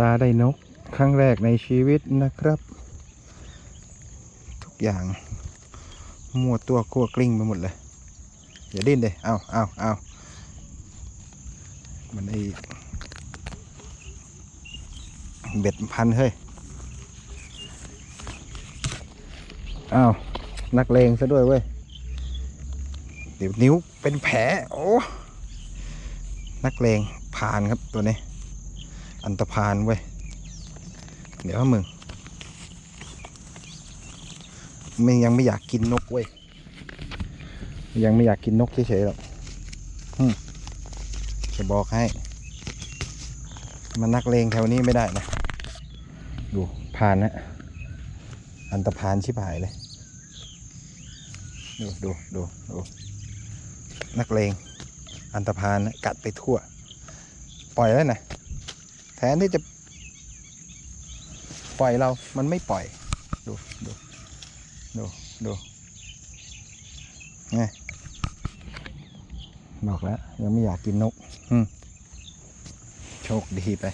ลาได้นกครั้งแรกในชีวิตนะครับ ทุกอย่างมั่วตัวกลัวกลิ้งไปหมดเลย อย่าดิ้นเลยเอาเอาเอามันไอเบ็ดพันเฮ้ยอ้าวนักเลงซะด้วยเว้ยเดี๋ยวนิ้วเป็นแผลโอ้นักเลงผ่านครับตัวนี้ อันตรพานเว้ย เดี๋ยวมึงมึงยังไม่อยากกินนกเว้ย ยังไม่อยากกินนกเฉยๆหรอกจะบอกให้ มันนักเลงแถวนี้ไม่ได้นะ ดูผ่านนะ อันตรพานชิบหายเลย ดูดูดูดูนักเลง อันตรพานนะกัดไปทั่ว ปล่อยแล้วนะ แทนที่จะ ปล่อยเรา มันไม่ปล่อย ดู ดู ดู ดูไงบอกแล้ว ยังไม่อยากกินนก โชคดีไป